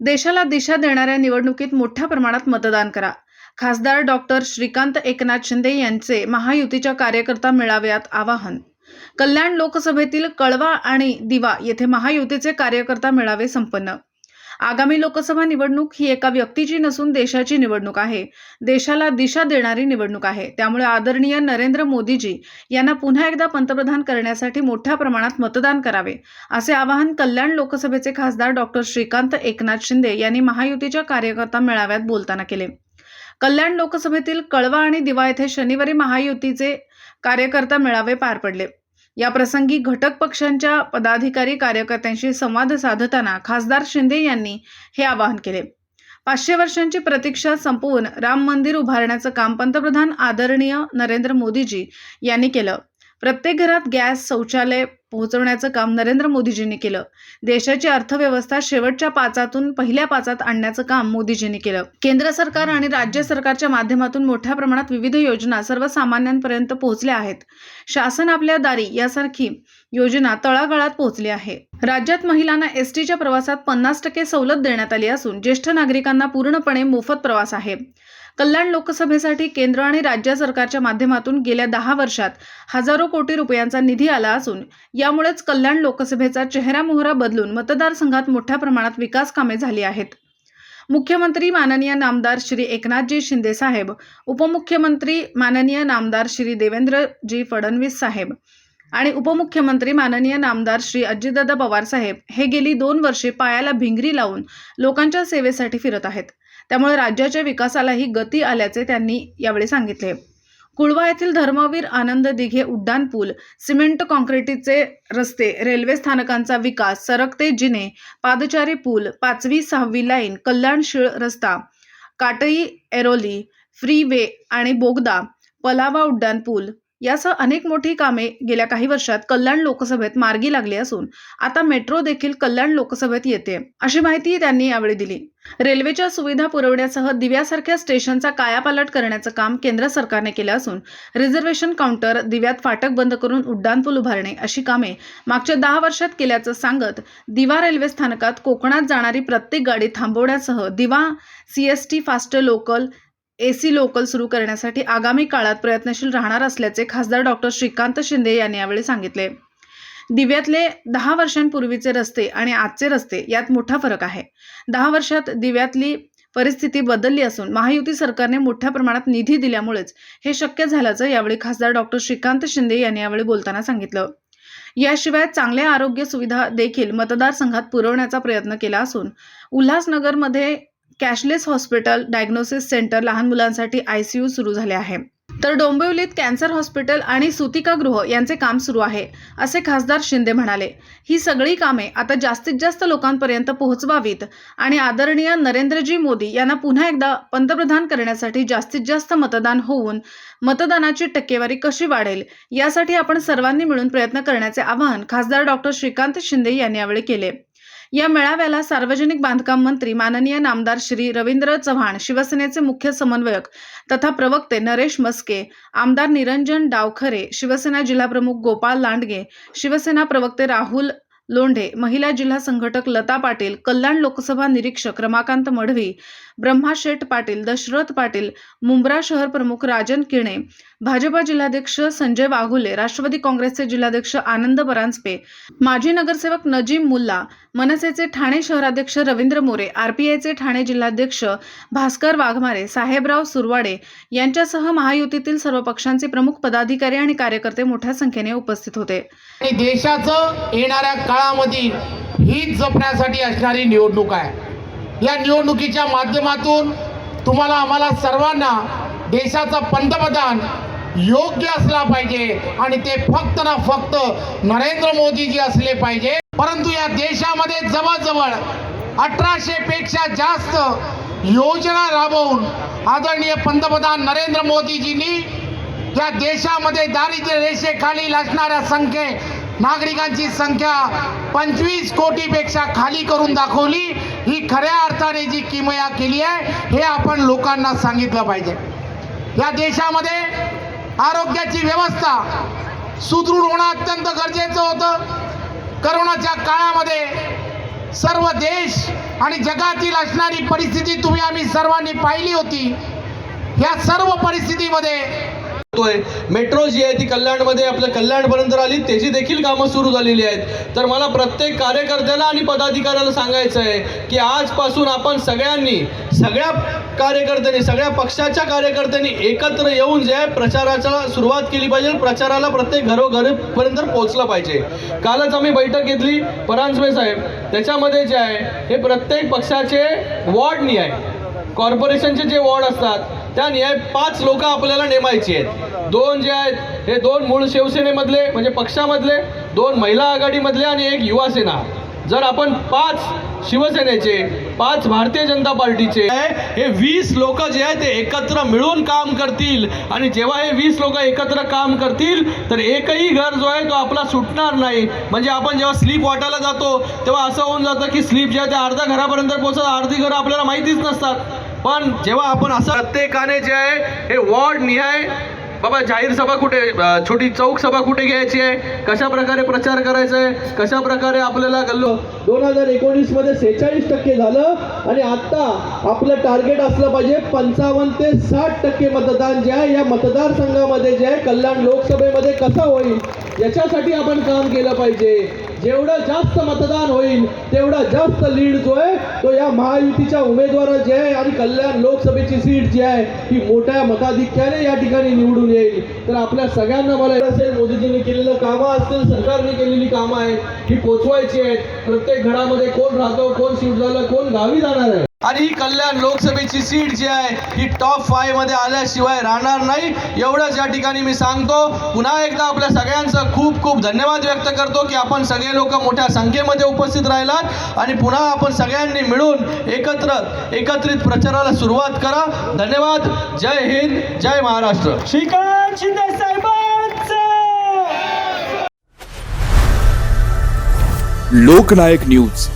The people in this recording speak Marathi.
देशाला दिशा देणाऱ्या निवडणुकीत मोठ्या प्रमाणात मतदान करा. खासदार डॉक्टर श्रीकांत एकनाथ शिंदे यांचे महायुतीच्या कार्यकर्ता मेळाव्यात आवाहन. कल्याण लोकसभेतील कळवा आणि दिवा येथे महायुतीचे कार्यकर्ता मेळावे संपन्न. आगामी लोकसभा निवडणूक ही एका व्यक्तीची नसून देशाची निवडणूक आहे. देशाला दिशा देणारी निवडणूक आहे. त्यामुळे आदरणीय नरेंद्र मोदीजी यांना पुन्हा एकदा पंतप्रधान करण्यासाठी मोठ्या प्रमाणात मतदान करावे असे आवाहन कल्याण लोकसभेचे खासदार डॉक्टर श्रीकांत एकनाथ शिंदे यांनी महायुतीच्या कार्यकर्ता मेळाव्यात बोलताना केले. कल्याण लोकसभेतील कळवा आणि दिवा येथे शनिवारी महायुतीचे कार्यकर्ता मेळावे पार पडले. या प्रसंगी घटक पक्षांच्या पदाधिकारी कार्यकर्त्यांशी संवाद साधताना खासदार शिंदे यांनी हे आवाहन केले. पाचशे वर्षांची प्रतीक्षा संपवून राम मंदिर उभारण्याचं काम पंतप्रधान आदरणीय नरेंद्र मोदीजी यांनी केलं. प्रत्येक घरात गॅस शौचालय पोहोचवण्याचं काम नरेंद्र मोदीजींनी केलं. देशाची अर्थव्यवस्था शेवटच्या पाचातून पहिल्या पाचात आणण्याचं काम मोदीजींनी केलं. केंद्र सरकार आणि राज्य सरकारच्या माध्यमातून मोठ्या प्रमाणात विविध योजना सर्वसामान्यांपर्यंत पोहोचल्या आहेत. शासन आपल्या दारी यासारखी योजना तळागाळात पोहोचली आहे. राज्यात महिलांना एसटीच्या प्रवासात पन्नास टक्के सवलत देण्यात आली असून ज्येष्ठ नागरिकांना पूर्णपणे मोफत प्रवास आहे. कल्याण लोकसभेसाठी केंद्र आणि राज्य सरकारच्या माध्यमातून गेल्या दहा वर्षात हजारो कोटी रुपयांचा निधी आला असून यामुळेच कल्याण लोकसभेचा चेहरामोहरा बदलून मतदारसंघात मोठ्या प्रमाणात विकास कामे झाली आहेत. मुख्यमंत्री माननीय नामदार श्री एकनाथजी शिंदे साहेब उपमुख्यमंत्री माननीय नामदार श्री देवेंद्रजी फडणवीस साहेब आणि उपमुख्यमंत्री माननीय नामदार श्री अजितदादा पवार साहेब हे गेली दोन वर्षे पायाला भिंगरी लावून लोकांच्या सेवेसाठी फिरत आहेत. त्यामुळे राज्याच्या विकासालाही गती आल्याचे त्यांनी यावेळी सांगितले. कुळवा येथील धर्मवीर आनंद दिघे उड्डाण पूल सिमेंट कॉन्क्रिटीचे रस्ते रेल्वे स्थानकांचा विकास सरकते जिने पादचारी पूल पाचवी सहावी लाईन कल्याण शिळ रस्ता काटई एरोली फ्री वे आणि बोगदा पलावा उड्डाण पूल यासह अनेक मोठी कामे गेल्या काही वर्षात कल्याण लोकसभेत मार्गी लागली असून आता मेट्रो देखील कल्याण लोकसभेत येते अशी माहिती त्यांनी यावेळी दिली. रेल्वेच्या सुविधा पुरवण्यासह दिव्यासारख्या स्टेशनचा कायापालट करण्याचं काम केंद्र सरकारने केलं असून रिझर्वेशन काउंटर दिव्यात फाटक बंद करून उड्डाणपूल उभारणे अशी कामे मागच्या दहा वर्षात केल्याचं सांगत दिवा रेल्वे स्थानकात कोकणात जाणारी प्रत्येक गाडी थांबवण्यासह Diva CST fast local AC local सुरू करण्यासाठी आगामी काळात प्रयत्नशील राहणार असल्याचे खासदार डॉक्टर श्रीकांत शिंदे यांनी यावेळी सांगितले. दिव्यातले दहा वर्षांपूर्वीचे रस्ते आणि आजचे रस्ते यात मोठा फरक आहे. दहा वर्षात दिव्यातली परिस्थिती बदलली असून महायुती सरकारने मोठ्या प्रमाणात निधी दिल्यामुळेच हे शक्य झाल्याचं यावेळी खासदार डॉक्टर श्रीकांत शिंदे यांनी यावेळी बोलताना सांगितलं. याशिवाय चांगल्या आरोग्य सुविधा देखील मतदारसंघात पुरवण्याचा प्रयत्न केला असून उल्हासनगरमध्ये कॅशलेस हॉस्पिटल डायग्नोसिस सेंटर लहान मुलांसाठी आय सी यू सुरू झाले आहे. तर डोंबिवलीत कॅन्सर हॉस्पिटल आणि सुतिकागृह यांचे काम सुरू आहे असे खासदार शिंदे म्हणाले. ही सगळी कामे आता जास्तीत जास्त लोकांपर्यंत पोहोचवावीत आणि आदरणीय नरेंद्रजी मोदी यांना पुन्हा एकदा पंतप्रधान करण्यासाठी जास्तीत जास्त मतदान होऊन मतदानाची टक्केवारी कशी वाढेल यासाठी आपण सर्वांनी मिळून प्रयत्न करण्याचे आवाहन खासदार डॉक्टर श्रीकांत शिंदे यांनी यावेळी केले. या मेळाव्याला सार्वजनिक बांधकाम मंत्री माननीय नामदार श्री रवींद्र चव्हाण शिवसेनेचे मुख्य समन्वयक तथा प्रवक्ते नरेश मस्के आमदार निरंजन डावखरे शिवसेना जिल्हाप्रमुख गोपाळ लांडगे शिवसेना प्रवक्ते राहुल लोंढे महिला जिल्हा संघटक लता पाटील कल्याण लोकसभा निरीक्षक रमाकांत मढवी ब्रह्मा शेठ पाटील दशरथ पाटील मुंब्रा शहर प्रमुख राजन किणे भाजपा जिल्हाध्यक्ष संजय वाघुले राष्ट्रवादी काँग्रेसचे जिल्हाध्यक्ष आनंद परांजपे माजी नगरसेवक नजीम मुल्ला मनसेचे ठाणे शहराध्यक्ष रवींद्र मोरे आरपीआयचे ठाणे जिल्हाध्यक्ष भास्कर वाघमारे साहेबराव सुरवाडे यांच्यासह महायुतीतील सर्व पक्षांचे प्रमुख पदाधिकारी आणि कार्यकर्ते मोठ्या संख्येने उपस्थित होते. देशाचं येणाऱ्या काळामध्ये हीच जपण्यासाठी असणारी निवडणूक आहे. या निवडणुकीच्या माध्यमातून तुम्हाला आम्हाला सर्वांना देशाचा पंतप्रधान योग्य असला पाहिजे आणि ते फक्त ना फक्त नरेंद्र मोदीजी असले पाहिजे. परंतु या देशामध्ये जवळजवळ अठराशे पेक्षा जास्त योजना राबवून आदरणीय पंतप्रधान नरेंद्र मोदीजींनी या देशामध्ये दारिद्र्य रेषेखाली असणाऱ्या संख्ये नागरिकांची संख्या पंचवीस कोटीपेक्षा खाली करून दाखवली. ही खऱ्या अर्थाने जी किमया केली आहे हे आपण लोकांना सांगितलं पाहिजे. या देशामध्ये आरोग्याची व्यवस्था सुदृढ होणं अत्यंत गरजेचं होतं. करोनाच्या काळामध्ये सर्व देश आणि जगातील असणारी परिस्थिती तुम्ही आम्ही सर्वांनी पाहिली होती. या सर्व परिस्थितीमध्ये करतोय. मेट्रो जी आहे ती कल्याणमध्ये आपल्या कल्याणपर्यंत आली त्याची देखील कामं सुरू झालेली आहेत. तर मला प्रत्येक कार्यकर्त्याला आणि पदाधिकाऱ्याला सांगायचं आहे की आजपासून आपण सगळ्यांनी सगळ्या कार्यकर्त्यांनी सगळ्या पक्षाच्या कार्यकर्त्यांनी एकत्र येऊन जे आहे प्रचाराला सुरुवात केली पाहिजे. प्रचाराला प्रत्येक घरोघरीपर्यंत पोहोचलं पाहिजे. कालच आम्ही बैठक घेतली परांजपे साहेब. त्याच्यामध्ये जे आहे हे प्रत्येक पक्षाचे वॉर्डनी आहे. कॉर्पोरेशनचे जे वॉर्ड असतात त्या न्याय पाच लोक आपल्याला नेमायची आहेत. दोन जे आहेत हे दोन मूळ शिवसेनेमधले म्हणजे पक्षामधले दोन महिला आघाडीमधले आणि एक युवासेना. जर आपण पाच शिवसेनेचे पाच भारतीय जनता पार्टीचे हे वीस लोक जे आहे ते एकत्र मिळून काम करतील. आणि जेव्हा हे वीस लोक एकत्र काम करतील तर एकही घर जो आहे तो आपला सुटणार नाही. म्हणजे आपण जेव्हा स्लीप वाटायला जातो तेव्हा असं होऊन जातं की स्लीप जे आहे ते अर्ध्या घरापर्यंत पोहोचत अर्धी घरं आपल्याला माहितीच नसतात. पण जेव्हा आपण असं प्रत्येकाने जे आहे हे वॉर्ड निहाय बाबा जाहीर सभा कुठे छोटी चौक सभा कुठे घ्यायची आहे? कशा प्रकारे प्रचार करायचा आहे? कशा प्रकारे आपल्याला गल्लो दोन हजार एकोणीसमध्ये सेहेचाळीस टक्के झालं आणि आता आपलं टार्गेट असलं पाहिजे पंचावन्न ते साठ टक्के मतदान जे आहे या मतदारसंघामध्ये जे आहे कल्याण लोकसभेमध्ये कसं होईल? याच्यासाठी आपण काम केलं पाहिजे. जेवढं जास्त मतदान होईल तेवढा जास्त लीड जो आहे तो या महायुतीच्या उमेदवारा जे आहे आणि कल्याण लोकसभेची सीट जी आहे ही मोठ्या मताधिक्याने या ठिकाणी निवडून येईल. तर आपल्या सगळ्यांना मला असेल मोदीजींनी केलेलं कामं असतील सरकारने केलेली कामं आहेत ही पोचवायची आहेत. प्रत्येक घरामध्ये कोण राहतो कोण सीट झालं कोण गावी जाणार आहे? आणि ही कल्याण लोकसभेची सीट जी आहे ही टॉप फायमध्ये आल्याशिवाय राहणार नाही. एवढंच या ठिकाणी मी सांगतो. पुन्हा एकदा आपल्या सगळ्यांचं खूप खूप धन्यवाद व्यक्त करतो की आपण सगळे लोक मोठ्या संख्येमध्ये उपस्थित राहिलात. आणि पुन्हा आपण सगळ्यांनी मिळून एकत्र एकत्रित प्रचाराला सुरुवात करा. धन्यवाद. जय हिंद जय महाराष्ट्र. श्रीकांत शिंदे साहेबांचे! लोकनायक न्यूज.